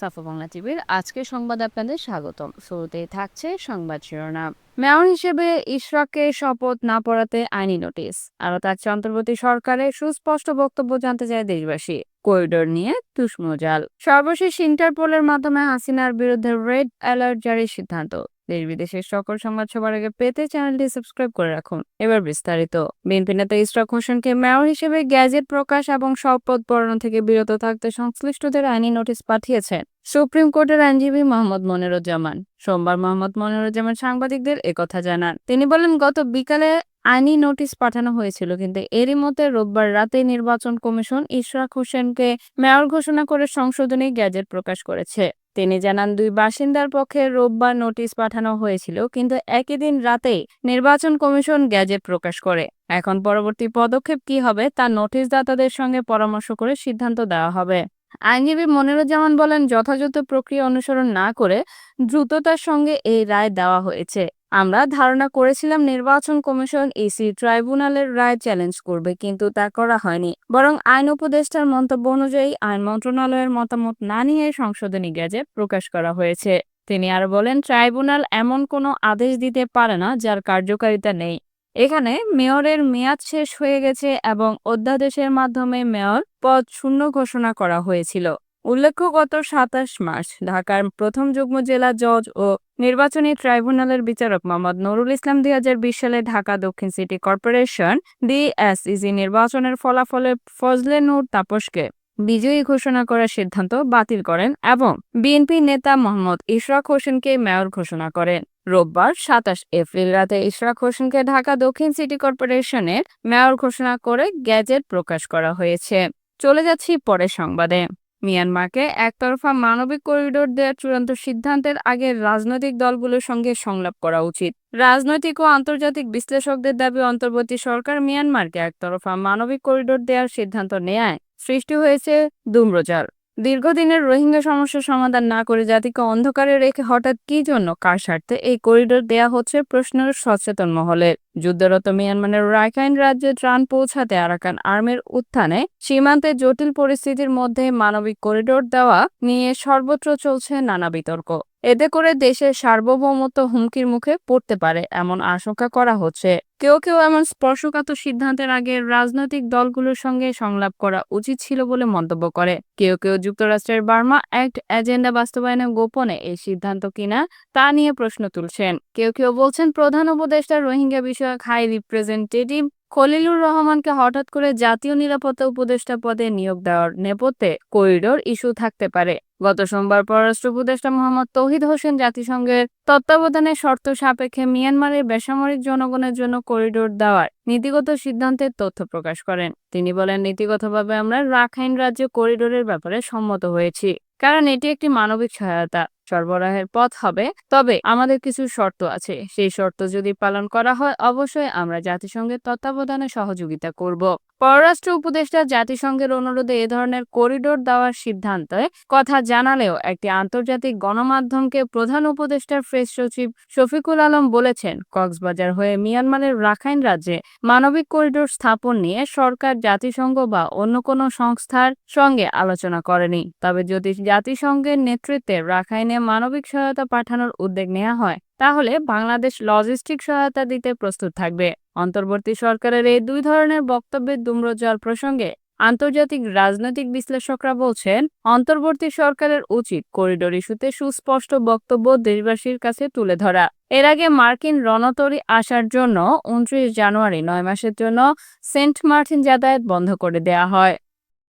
সাফা বাংলা টিভির আজকের সংবাদ আপনাদের স্বাগতম। শুরুতেই থাকছে সংবাদ শিরোনাম। মেয়র হিসেবে ইশরাককে শপথ না পড়াতে আইনি নোটিশ। আরও থাকছে অন্তর্বর্তী সরকারের সুস্পষ্ট বক্তব্য জানতে চায় দেশবাসী। করিডোর নিয়ে তুষ্মজাল। সর্বশেষ ইন্টারপোলের মাধ্যমে হাসিনার বিরুদ্ধে রেড অ্যালার্ট জারির সিদ্ধান্ত। দেশ বিদেশের সকল সংবাদ সবার আগে পেতে চ্যানেলটি সাবস্ক্রাইব করে রাখুন। এবার বিস্তারিত। বিএনপি নেতা ইশরাক হোসেনকে মেয়র হিসেবে গ্যাজেট প্রকাশ এবং শপথ পড়ানো থেকে বিরত থাকতে সংশ্লিষ্টদের আইনি নোটিশ পাঠিয়েছেন সুপ্রিম কোর্টের আইনজীবী মোহাম্মদ মনিরুজ্জামান। সোমবার মোহাম্মদ মনিরুজ্জামান সাংবাদিকদের একথা জানান। তিনি বলেন, গত বিকালে আইনি নোটিশ পাঠানো হয়েছিল, কিন্তু এরই মধ্যে রোববার রাতে নির্বাচন কমিশন ইশরাক হোসেনকে মেয়র ঘোষণা করে সংশোধনী গ্যাজেট প্রকাশ করেছে। তিনি জানান, দুই বাসিন্দার পক্ষে রোববার নোটিশ পাঠানো হয়েছিল, কিন্তু একই দিন রাতেই নির্বাচন কমিশন গ্যাজেট প্রকাশ করে। এখন পরবর্তী পদক্ষেপ কি হবে তা নোটিশদাতাদের সঙ্গে পরামর্শ করে সিদ্ধান্ত দেওয়া হবে। আইনজীবী মনিরুজ্জামান বলেন, যথাযথ প্রক্রিয়া অনুসরণ না করে দ্রুততার সঙ্গে এই রায় দেওয়া হয়েছে। আমরা ধারণা করেছিলাম নির্বাচন কমিশন ইসি ট্রাইব্যুনালের রায় চ্যালেঞ্জ করবে, কিন্তু তা করা হয়নি। বরং আইন উপদেষ্টার মন্তব্য অনুযায়ী আইন মন্ত্রণালয়ের মতামত না নিয়ে সংশোধনী গেজেট প্রকাশ করা হয়েছে। তিনি আর বলেন, ট্রাইব্যুনাল এমন কোনো আদেশ দিতে পারে না যার কার্যকারিতা নেই। এখানে মেয়রের মেয়াদ শেষ হয়ে গেছে এবং অধ্যাদেশের মাধ্যমে মেয়র পদ শূন্য ঘোষণা করা হয়েছিল। উল্লেখ্য, গত সাতাশ মার্চ ঢাকার প্রথম যুগ্ম জেলা জজ ও নির্বাচনী ট্রাইব্যুনালের বিচারক মোহাম্মদ নুরুল ইসলাম দুই হাজার বিশ সালে ঢাকা দক্ষিণ সিটি কর্পোরেশন ডিএসইসি নির্বাচনের ফলাফলে ফজলে নূর তাপসকে বিজয়ী ঘোষণা করার সিদ্ধান্ত বাতিল করেন এবং বিএনপি নেতা মোহাম্মদ ইশরাক হোসেনকে মেয়র ঘোষণা করেন। রোববার সাতাশ এপ্রিল রাতে ইশরাক হোসেনকে ঢাকা দক্ষিণ সিটি কর্পোরেশনের মেয়র ঘোষণা করে গ্যাজেট প্রকাশ করা হয়েছে। চলে যাচ্ছি পরের সংবাদে। মিয়ানমারকে একতরফা মানবিক করিডোর দেওয়ার চূড়ান্ত সিদ্ধান্তের আগে রাজনৈতিক দলগুলোর সঙ্গে সংলাপ করা উচিত। রাজনৈতিক ও আন্তর্জাতিক বিশ্লেষকদের দাবি, অন্তর্বর্তী সরকার মিয়ানমারকে একতরফা মানবিক করিডোর দেওয়ার সিদ্ধান্ত নেয় সৃষ্টি হয়েছে দুম্রজাল দীর্ঘদিনের রোহিঙ্গা সমস্যা সমাধান না করে জাতিকে অন্ধকারে রেখে হঠাৎ কি জন্য কার স্বার্থে এই করিডোর দেয়া হচ্ছে প্রশ্নের সচেতন মহলে। যুদ্ধরত মিয়ানমারের রাখাইন রাজ্যে ত্রাণ পৌঁছাতে আরাকান আর্মির উত্থানে সীমান্তে জটিল পরিস্থিতির মধ্যে মানবিক করিডোর দেওয়া নিয়ে সর্বত্র চলছে নানা বিতর্ক। এতে করে দেশের সার্বভৌমত্ব হুমকির মুখে পড়তে পারে এমন আশঙ্কা করা হচ্ছে। কেউ কেউ এমন স্পর্শকাতর সিদ্ধান্তের আগে রাজনৈতিক দলগুলোর সঙ্গে সংলাপ করা উচিত ছিল বলে মন্তব্য করে। কেউ কেউ যুক্তরাষ্ট্রের বার্মা অ্যাক্ট এজেন্ডা বাস্তবায়নে গোপনে এই সিদ্ধান্ত কিনা তা নিয়ে প্রশ্ন তুলছেন। কেউ কেউ বলছেন প্রধান উপদেষ্টা রোহিঙ্গা বিষয়ক হাই রিপ্রেজেন্টেটিভ খলিলুর রহমানকে হঠাৎ করে জাতীয় নিরাপত্তা উপদেষ্টা পদে নিয়োগ দেওয়ার নেপথ্যে করিডোর ইস্যু থাকতে পারে। গত সোমবার পররাষ্ট্র উপদেষ্টা মোহাম্মদ তৌহিদ হোসেন জাতিসংঘের তত্ত্বাবধানে শর্ত সাপেক্ষে মিয়ানমারের বেসামরিক জনগণের জন্য করিডোর দেওয়ার নীতিগত সিদ্ধান্তের তথ্য প্রকাশ করেন। তিনি বলেন, নীতিগতভাবে আমরা রাখাইন রাজ্য করিডোরের ব্যাপারে সম্মত হয়েছি, কারণ এটি একটি মানবিক সহায়তা। সরবরাহের পথ হবে। তবে আমাদের কিছু শর্ত আছে। সেই শর্ত যদি পালন করা হয়, অবশ্যই আমরা জাতিসংঘের তত্ত্বাবধানে সহযোগিতা করব। পররাষ্ট্র উপদেষ্টা জাতিসংঘের অনুরোধে এ ধরনের করিডোর দেওয়ার সিদ্ধান্তে কথা জানালেও একটি আন্তর্জাতিক গণমাধ্যমকে প্রধান উপদেষ্টার প্রেস সচিব শফিকুল আলম বলেছেন, কক্সবাজার হয়ে মিয়ানমারের রাখাইন রাজ্যে মানবিক করিডোর স্থাপন নিয়ে সরকার জাতিসংঘ বা অন্য কোনো সংস্থার সঙ্গে আলোচনা করেনি। তবে যদি জাতিসংঘের নেতৃত্বে রাখাইনে মানবিক সহায়তা পাঠানোর উদ্যোগ নেওয়া হয়। তাহলে বাংলাদেশ লজিস্টিক সহায়তা দিতে প্রস্তুত থাকবে। অন্তর্বর্তী সরকারের এই দুই ধরনের বক্তব্যের দুম্রজল প্রসঙ্গে আন্তর্জাতিক রাজনৈতিক বিশ্লেষকরা বলছেন, অন্তর্বর্তী সরকারের উচিত করিডোর ইস্যুতে সুস্পষ্ট বক্তব্য দেশবাসীর কাছে তুলে ধরা। এর আগে মার্কিন রণতরী আসার জন্য উনত্রিশ জানুয়ারি নয় মাসের জন্য সেন্ট মার্টিন যাতায়াত বন্ধ করে দেয়া হয়।